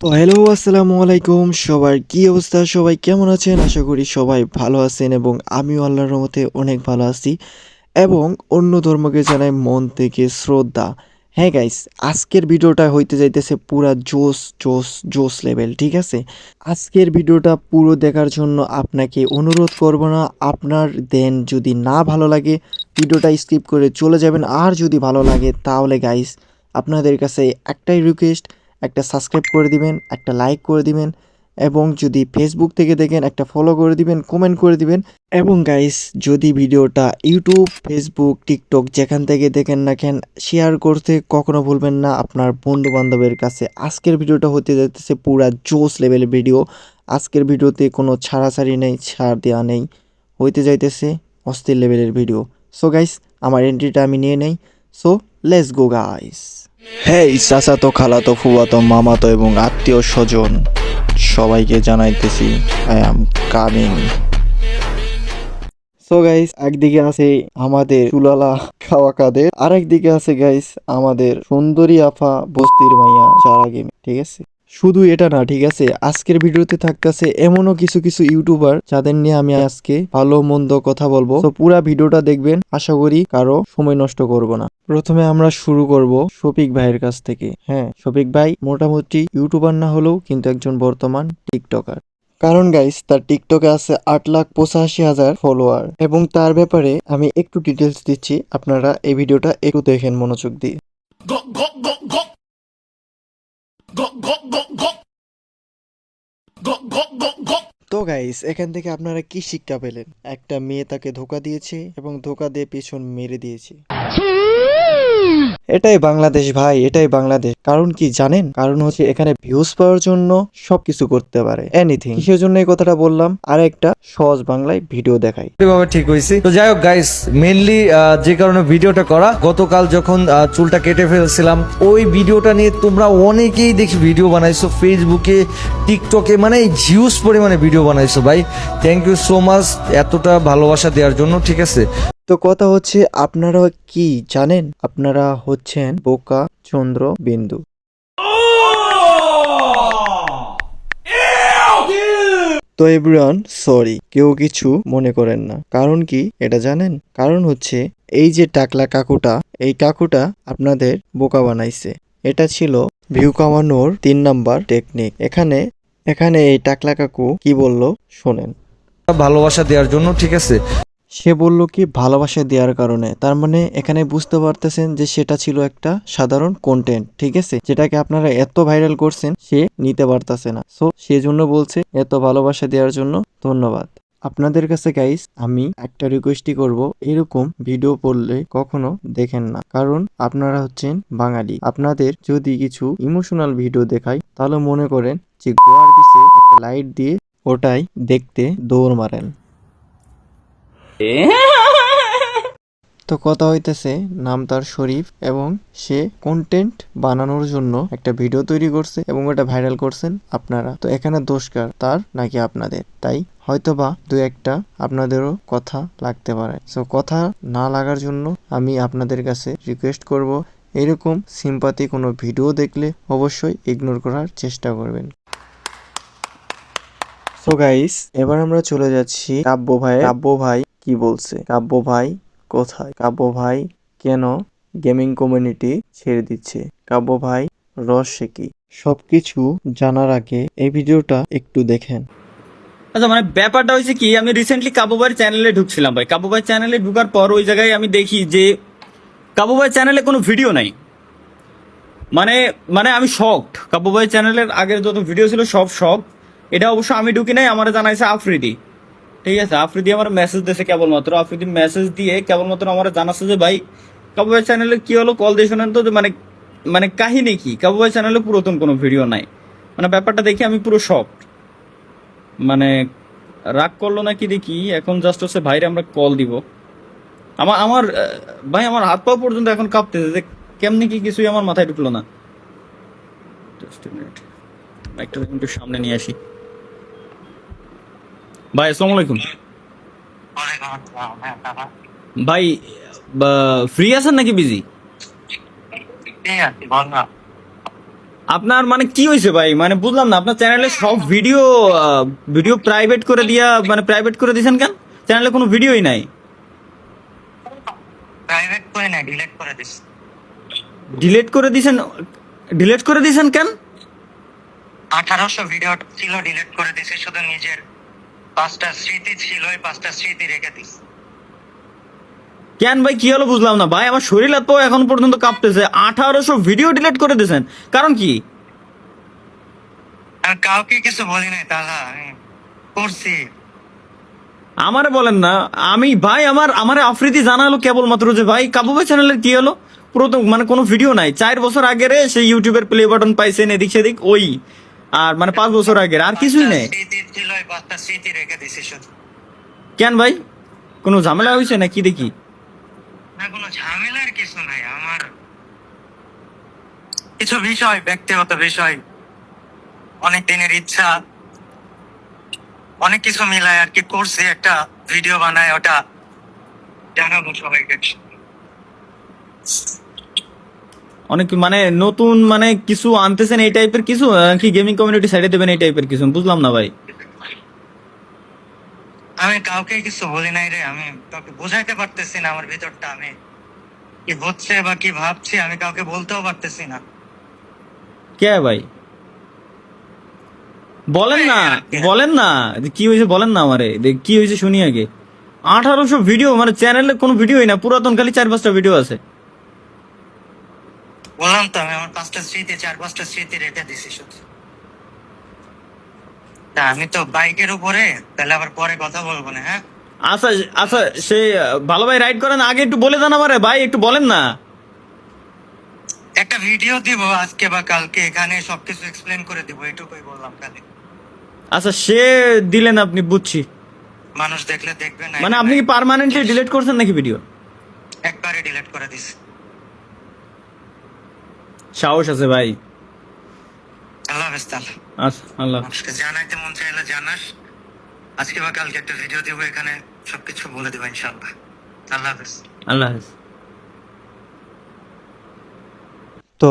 তো হ্যালো আসসালামু আলাইকুম। সবার কি অবস্থা? সবাই কেমন আছেন? আশা করি সবাই ভালো আছেন এবং আমিও আল্লাহর রহমতে অনেক ভালো আছি এবং অন্য ধর্মকে জানাই মন থেকে শ্রদ্ধা। হ্যাঁ গাইস আজকের ভিডিওটা হইতে যাইতেছে পুরা জোস জোস জোস লেভেল ঠিক আছে? আজকের ভিডিওটা পুরো দেখার জন্য আপনাকে অনুরোধ করব না। আপনার দেন যদি না ভালো লাগে, ভিডিওটা স্কিপ করে চলে যাবেন। আর যদি ভালো লাগে, তাহলে গাইস আপনাদের কাছে একটাই রিকোয়েস্ট একটা সাবস্ক্রাইব করে দিবেন, একটা লাইক করে দিবেন এবং যদি ফেসবুক থেকে দেখেন, একটা ফলো করে দিবেন কমেন্ট করে দিবেন। এবং গাইস যদি ভিডিওটা ইউটিউব ফেসবুক টিকটক যেখান থেকে দেখেন না কেন শেয়ার করতে কখনো ভুলবেন না। আপনার বন্ধু বান্ধবের কাছে আজকের ভিডিওটা হতে যাইতেছে পুরা জোস লেভেলের ভিডিও আজকের ভিডিওতে কোনো ছাড়াছাড়ি নেই, ছাড় দেওয়া নেই। হইতে যাইতেছে অস্থির লেভেলের ভিডিও সো গাইস আমার এন্ট্রিটা আমি নিয়ে নেই। So let's go guys hey চাচাতো খালাতো ফুয়াতো মামাতো এবং আত্মীয় স্বজন, সবাইকে জানাইতেছি I am coming so guys একদিকে আছে আমাদের চুলালা খাওয়া কাদের, আরেকদিকে আছে গাইস আমাদের সুন্দরী আফা বস্তির মাইয়া যারা গেম, ঠিক আছে? শুধু এটা না, ঠিক আছে? আজকের ভিডিওতে থাকতেছে এমনও কিছু কিছু ইউটিউবার যাদের নিয়ে আমি আজকে ভালো মন্দ কথা বলব। তো পুরা ভিডিওটা দেখবেন। আশা করি কারও সময় নষ্ট করব না। প্রথমে আমরা শুরু করব শফিক ভাইয়ের কাছ থেকে। হ্যাঁ শফিক ভাই মোটামুটি ইউটিউবার না হলেও কিন্তু একজন বর্তমান টিকটকার কারণ গাইস তার টিকটকে আছে আট লাখ পঁচাশি হাজার ফলোয়ার এবং তার ব্যাপারে আমি একটু ডিটেলস দিচ্ছি। আপনারা এই ভিডিওটা একটু দেখেন মনোযোগ দিয়ে। তো গাইস এখান থেকে আপনারা কি শিক্ষা পেলেন? একটা মেয়ে তাকে ধোকা দিয়েছে এবং ধোকা দিয়ে পেছন মেরে দিয়েছে। এটাই বাংলাদেশ ভাই, এটাই বাংলাদেশ। কারণ কি জানেন? কারণ হচ্ছে এখানে ভিউজ পাওয়ার জন্য সবকিছু করতে পারে। এনিথিং কিসের জন্য এই কথাটা বললাম? আর একটা সহজ বাংলায় ভিডিও দেখাই। ভাবে ঠিক হয়েছে তো যাই হোক গাইস মেনলি যে কারণে ভিডিওটা করা, গতকাল যখন চুলটা কেটে ফেলছিলাম, ওই ভিডিওটা নিয়ে তোমরা অনেকেই দেখি ভিডিও বানাইছো ফেসবুকে টিকটকে মানে হিউজ পরিমাণে ভিডিও বানাইছো ভাই। থ্যাংক ইউ সো মাচ এতটা ভালোবাসা দেওয়ার জন্য, ঠিক আছে? তো কথা হচ্ছে, আপনারা কি জানেন? আপনারা হচ্ছেন বোকা চন্দ্র বিন্দু। তো এভরিওয়ান সরি কেউ কিছু মনে করেন না। কারণ কি? এটা জানেন? কারণ হচ্ছে, এই যে টাকলা কাকুটা, এই কাকুটা আপনাদের বোকা বানাইছে। এটা ছিল ভিউ কামানোর তিন নাম্বার টেকনিক এখানে এখানে এই টাকলা কাকু কি বলল? শোনেন। ভালোবাসা দেওয়ার জন্য, ঠিক আছে? সে বলল কি ভালোবাসা দেওয়ার কারণে। তার মানে এখানে বুঝতে পারতেছেন যে সেটা ছিল একটা সাধারণ কন্টেন্ট ঠিক আছে? যেটাকে আপনারা এত ভাইরাল করছেন, সে নিতে পারতেছে না। সো সেজন্য বলছে এত ভালোবাসা দেওয়ার জন্য ধন্যবাদ। আপনাদের কাছে গাইস আমি একটা রিকোয়েস্টই করব, এরকম ভিডিও পড়লে কখনো দেখেন না। কারণ আপনারা হচ্ছেন বাঙালি। আপনাদের যদি কিছু ইমোশনাল ভিডিও দেখাই, তাহলে মনে করেন যে গোয়ার পিছে একটা লাইট দিয়ে ওটাই দেখতে দৌড় মারেন। তো কথা হইতেছে, নাম তার শরীফ এবং সে কন্টেন্ট বানানোর জন্য একটা ভিডিও তৈরি করছে এবং ওটা ভাইরাল করছেন আপনারা। তো এখানে দোষকার তার নাকি আপনাদের? তাই হয়তোবা দু একটা আপনাদেরও কথা লাগতে পারে। সো কথা না লাগার জন্য আমি আপনাদের কাছে রিকোয়েস্ট করব, এরকম সিম্পাতি কোনো ভিডিও দেখলে অবশ্যই ইগনোর করার চেষ্টা করবেন। সো গাইস এবার আমরা চলে যাচ্ছি কাব্য ভাই কাব্য ভাই কি বলছে? কাব্য ভাই, কোথায়? কাব্য ভাই, কেন গেমিং কমিউনিটি ছেড়ে দিচ্ছে? কাব্য ভাই, রহস্য কি? সবকিছু জানার আগে এই ভিডিওটা একটু দেখেন। আচ্ছা মানে ব্যাপারটা হয়েছে কি, আমি রিসেন্টলি কাবুবাই চ্যানেলে ঢুকছিলাম ভাই। কাবুবাই চ্যানেলে ঢুকার পর ওই জায়গায় আমি দেখি যে কাবুবাই চ্যানেলে কোনো ভিডিও নাই। মানে মানে আমি শকড কাবুবাই চ্যানেলের আগের যত ভিডিও ছিল সব শক এটা অবশ্য আমি ঢুকি নাই, আমার জানাইছে আফ্রিদি। ঠিক আছে, আফ্রিদি আমার মেসেজ দিয়েছে কেবলমাত্র। আফ্রিদি মেসেজ দিয়ে কেবলমাত্র আমার জানাচ্ছে যে, ভাই কাবুবাই চ্যানেলে কি হলো? কল দিয়ে শোনেন তো মানে মানে কাহিনী কি? কাবুবাই চ্যানেলে পুরাতন কোনো ভিডিও নাই। মানে ব্যাপারটা দেখি আমি পুরো শকড মানে রাগ করল নাকি দেখি, এখন জাস্ট হচ্ছে, ভাইরে, আমরা কল দিব। আমার আমার ভাই, আমার হাত পা পর্যন্ত এখন কাঁপতেছে যে, কেমনি কি কিছুই আমার মাথায় ঢুকলো না। একটা একটু সামনে নিয়ে আসি। ভাই আসসালামু আলাইকুম। ভাই ফ্রি আছেন নাকি বিজি আপনার মানে কি হয়েছে ভাই? মানে বুঝলাম না আপনার চ্যানেলে সব ভিডিও ভিডিও প্রাইভেট করে দিয়া মানে প্রাইভেট করে দিয়েছেন কেন? চ্যানেলে কোনো ভিডিওই নাই। প্রাইভেট করে না ডিলিট করে দিস ডিলিট করে দিয়েছেন ডিলিট করে দিয়েছেন কেন? আঠারোশো ভিডিও ছিল ডিলিট করে দিছি শুধু নিজের পাঁচটা স্মৃতি ছিল ওই পাঁচটা স্মৃতি রেখে দিস। কেন ভাই কি হলো বুঝলাম না। ভাই আমার শরীর এখন পর্যন্ত কাঁপতেছে। আঠারোশো ভিডিও ডিলিট করে দিয়েছেন। কারণ কি? আর কাউকে কিছু বলি নাই তাহলে করছি। আমারে বলেন না আমি ভাই আমার আমারে আফ্রিদি জানালো কেবলমাত্র যে ভাই কাবু ভাই চ্যানেলের কি হলো? প্রথম মানে কোনো ভিডিও নাই। চার বছর আগের সেই ইউটিউবের প্লে বাটন পাইছেন এদিক সেদিক ওই। আর মানে পাঁচ বছর আগের আর কিছুই নেই। কেন ভাই? কোনো ঝামেলা হয়েছে নাকি দেখি? না কোনো ঝামেলার কিছু নাই আমার কিছু বিষয় ব্যক্তিগত বিষয় অনেক দিনের ইচ্ছা অনেক কিছু মিলায় আর কি করছি একটা ভিডিও বানায় ওটা জানাব সবাইকে। অনেক মানে নতুন মানে কিছু আনতেছেন এই টাইপের কিছু আহ, কি গেমিং কমিউনিটি সাইডে দেবেন এই টাইপের কিছু? বুঝলাম না ভাই। আমি কাউকে কিছু বলি নাই রে আমি কাউকে বোঝাইতে পারতেছি না আমার ভিতরটা আমি কি হচ্ছে বা কি ভাবছি আমি কাউকে বলতেও পারতেছি না। কে ভাই? বলেন না বলেন না কি হয়েছে বলেন না আমারে কি হয়েছে শুনি আগে। আঠারোশো ভিডিও মানে চ্যানেলে কোনো ভিডিওই না পুরাতন খালি চার পাঁচটা ভিডিও আছে। বললাম তো আমি আমার পাঁচটা স্মৃতি চার পাঁচটা স্মৃতি দিছি শুধু। তা আমি তো বাইকের উপরে তাহলে আবার পরে কথা বলব না হ্যাঁ? আচ্ছা আচ্ছা সে ভালো ভাই রাইড করেন আগে একটু বলে দেন আমারে ভাই একটু বলেন না। একটা ভিডিও দিব আজকে বা কালকে এখানে সবকিছু এক্সপ্লেন করে দিব এটুকুই বললাম খালি। আচ্ছা সে দিলেন আপনি বুঝছি। মানুষ দেখলে দেখবে না মানে আপনি কি পার্মানেন্টলি ডিলিট করছেন নাকি ভিডিও একবারে ডিলিট করে দিস সাহস আছে ভাই। আল্লাহ হাফেজ তাহলে। আচ্ছা আল্লাহ জানাইতে মন চাইলে জানাস। আজকে বা কালকে একটা ভিডিও দিব এখানে সবকিছু বলে দেবো ইনশাল্লাহ আল্লাহ হাফেজ। আল্লাহ হাফেজ। তো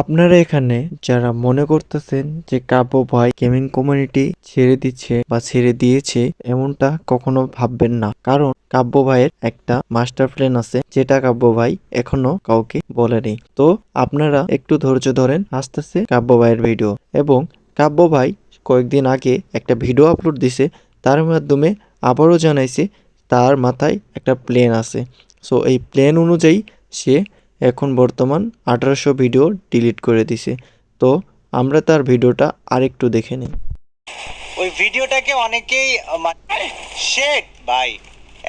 আপনারা এখানে যারা মনে করতেছেন যে কাব্য ভাই গেমিং কমিউনিটি ছেড়ে দিচ্ছে বা ছেড়ে দিয়েছে, এমনটা কখনো ভাববেন না। কারণ কাব্য ভাইয়ের একটা মাস্টার প্ল্যান আছে, যেটা কাব্য ভাই এখনও কাউকে বলেনি। তো আপনারা একটু ধৈর্য ধরেন আস্তে আস্তে কাব্য ভাইয়ের ভিডিও এবং কাব্য ভাই কয়েকদিন আগে একটা ভিডিও আপলোড দিছে, তার মাধ্যমে আবারও জানাইছে, তার মাথায় একটা প্লেন আছে। সো এই প্লেন অনুযায়ী সে এখন বর্তমান আঠারোশো ভিডিও ডিলিট করে দিছে। তো আমরা তার ভিডিওটা আরেকটু দেখে নিই। ওই ভিডিওটাকে অনেকেই শেট ভাই,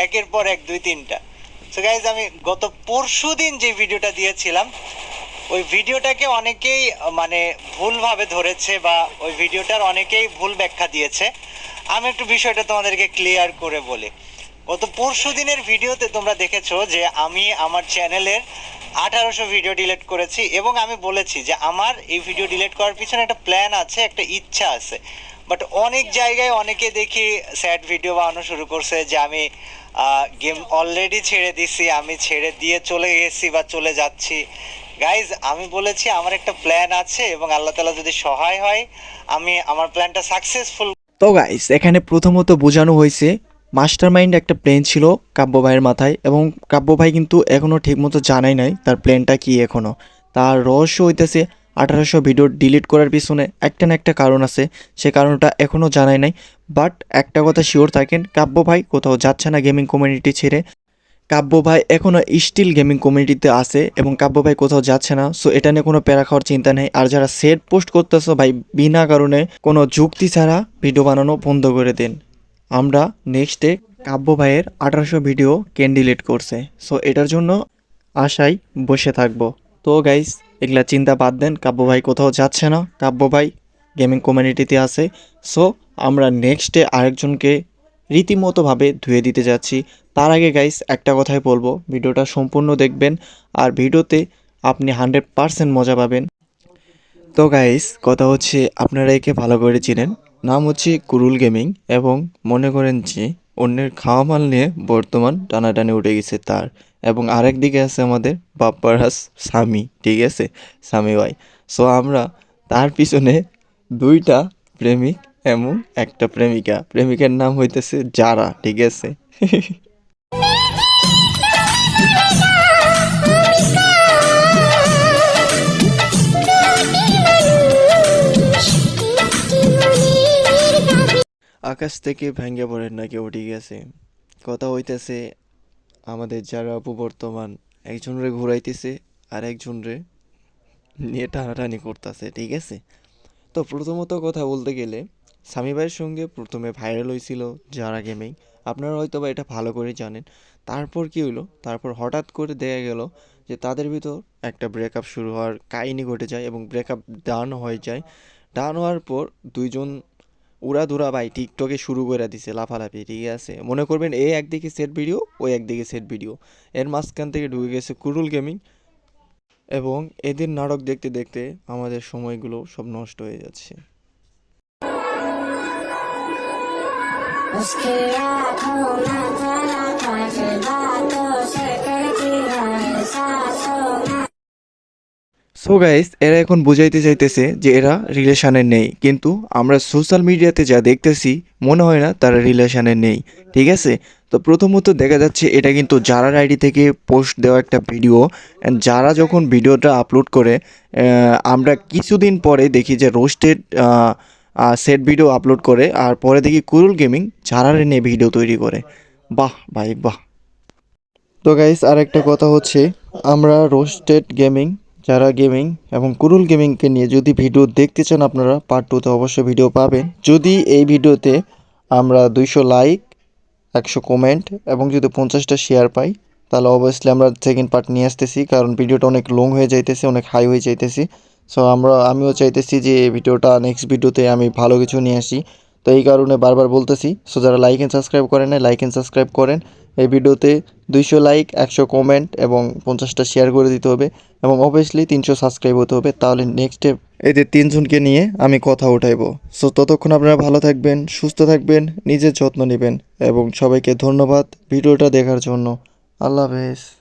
একের পর এক দুই তিনটা। সো গাইজ আমি গত পরশু দিন যে ভিডিওটা দিয়েছিলাম, ওই ভিডিওটাকে অনেকেই মানে ভুলভাবে ধরেছে বা ওই ভিডিওটার অনেকেই ভুল ব্যাখ্যা দিয়েছে। আমি একটু বিষয়টা তোমাদেরকে ক্লিয়ার করে বলি। গত পরশু দিনের ভিডিওতে তোমরা দেখেছ যে আমি আমার চ্যানেলের আঠারোশো ভিডিও ডিলিট করেছি এবং আমি বলেছি যে আমার এই ভিডিও ডিলিট করার পিছনে একটা প্ল্যান আছে, একটা ইচ্ছা আছে। বাট অনেক জায়গায় অনেকে দেখি স্যাড ভিডিও বানানো শুরু করছে যে আমি গেম অলরেডি ছেড়ে দিছি, আমি ছেড়ে দিয়ে চলে গেছি বা চলে যাচ্ছি। গাইজ আমি বলেছি আমার একটা প্ল্যান আছে এবং আল্লাহ তালা যদি সহায় হয়, আমি আমার প্ল্যানটা সাকসেসফুল তো গাইস এখানে প্রথমত বোঝানো হয়েছে মাস্টার মাইন্ড একটা প্লেন ছিল কাব্য ভাইয়ের মাথায় এবং কাব্য ভাই কিন্তু এখনও ঠিকমতো জানাই নাই তার প্ল্যানটা কি এখনও তার রহস্য হইতেছে আঠারোশো ভিডিও ডিলিট করার পিছনে একটা না একটা কারণ আছে, সে কারণটা এখনও জানাই নাই। বাট একটা কথা শিওর থাকেন কাব্য ভাই কোথাও যাচ্ছে না গেমিং কমিউনিটি ছেড়ে। কাব্য ভাই এখনও স্টিল গেমিং কমিউনিটিতে আছে এবং কাব্য ভাই কোথাও যাচ্ছে না, সো এটা নিয়ে কোনো প্যারা খাওয়ার চিন্তা নেই। আর যারা সেট পোস্ট করতেছো ভাই, বিনা কারণে কোনো যুক্তি ছাড়া ভিডিও বানানো বন্ধ করে দিন। আমরা নেক্সটে কাব্য ভাইয়ের আঠারোশো ভিডিও ক্যান্ডিলেট করছে। সো এটার জন্য আশায় বসে থাকব। তো গাইস এগুলা চিন্তা বাদ দেন, কাব্য ভাই কোথাও যাচ্ছে না। কাব্য ভাই গেমিং কমিউনিটিতে আছে। সো আমরা নেক্সটে আরেকজনকে রীতিমতোভাবে ধুয়ে দিতে যাচ্ছি। তার আগে গাইস একটা কথাই বলব। ভিডিওটা সম্পূর্ণ দেখবেন আর ভিডিওতে আপনি হান্ড্রেড পারসেন্ট মজা পাবেন। তো গাইস কথা হচ্ছে আপনারা একে ভালো করে চিনেন। নাম হচ্ছে কুরুল গেমিং এবং মনে করেন যে অন্যের খাওয়া মাল নিয়ে বর্তমান টানাটানি উঠে গেছে তার। এবং আরেক দিকে আছে আমাদের বাপ্পারাস স্বামী, ঠিক আছে? স্বামী ভাই। সো আমরা তার পিছনে দুইটা প্রেমিক এবং একটা প্রেমিকা। প্রেমিকার নাম হইতেছে যারা, ঠিক আছে? আকাশ থেকে ভেঙে পড়ে নাকি উঠে গেছে। কথা হইতেছে, আমাদের যারা আপু বর্তমান, একজনরে ঘুরাইতেছে, আর একজনরে নিয়ে টানাটানি করতেছে, ঠিক আছে? তো প্রথমত কথা বলতে গেলে, স্বামী ভাইয়ের সঙ্গে প্রথমে ভাইরাল হয়েছিল যারা গেমিং আপনারা হয়তো বা এটা ভালো করে জানেন। তারপর কি হলো তারপর হঠাৎ করে দেখা গেল যে তাদের ভিতর একটা ব্রেকআপ শুরু হওয়ার কাহিনী ঘটে যায় এবং ব্রেকআপ ডান হয়ে যায়। ডান হওয়ার পর দুইজন উড়াধুরা ভাই টিকটকে শুরু করে দিছে লাফালাফি ঠিক আছে মনে করবেন এ একদিকে সেট ভিডিও ও একদিকে সেট ভিডিও এর মাঝখান থেকে ঢুকে গেছে কুরুল গেমিং এবং এদের নাটক দেখতে দেখতে আমাদের সময়গুলো সব নষ্ট হয়ে যাচ্ছে उसकी সো গাইস এরা এখন বুঝাইতে চাইতেছে যে এরা রিলেশানে নেই। কিন্তু আমরা সোশ্যাল মিডিয়াতে যা দেখতেছি, মনে হয় না তারা রিলেশানে নেই। ঠিক আছে? তো প্রথমত দেখা যাচ্ছে এটা কিন্তু যারার আইডি থেকে পোস্ট দেওয়া একটা ভিডিও। অ্যান্ড যারা যখন ভিডিওটা আপলোড করে আমরা কিছুদিন পরে দেখি যে রোস্টেড সেট ভিডিও আপলোড করে, আর পরে দেখি কুরুল গেমিং যারারে নিয়ে ভিডিও তৈরি করে। বাহ ভাই, বাহ। তো গাইস আর একটা কথা হচ্ছে, আমরা রোস্টেড গেমিং যারা গেমিং এবং কুরুল গেমিংকে নিয়ে যদি ভিডিও দেখতে চান আপনারা পার্ট টুতে অবশ্যই ভিডিও পাবেন। যদি এই ভিডিওতে আমরা দুইশো লাইক একশো কমেন্ট এবং যদি পঞ্চাশটা শেয়ার পাই, তাহলে অবভিয়াসলি আমরা সেকেন্ড পার্ট নিয়ে আসতেছি, কারণ ভিডিওটা অনেক লং হয়ে যাইতেছে, অনেক হাই হয়ে যাইতেছি। সো আমরা, আমিও চাইতেছি যে ভিডিওটা নেক্সট ভিডিওতে আমি ভালো কিছু নিয়ে আসি। তো এই কারণে বারবার বলতেছি সো যারা লাইক অ্যান্ড সাবস্ক্রাইব করেন না লাইক অ্যান্ড সাবস্ক্রাইব করেন। এই ভিডিওতে দুইশো লাইক একশো কমেন্ট এবং পঞ্চাশটা শেয়ার করে দিতে হবে এবং অবভিয়াসলি তিনশো সাবস্ক্রাইব হতে হবে। তাহলে নেক্সটে এদের তিনজনকে নিয়ে আমি কথা উঠাইবো। সো ততক্ষণ আপনারা ভালো থাকবেন, সুস্থ থাকবেন, নিজের যত্ন নেবেন এবং সবাইকে ধন্যবাদ ভিডিওটা দেখার জন্য। আল্লাহ হাফেজ।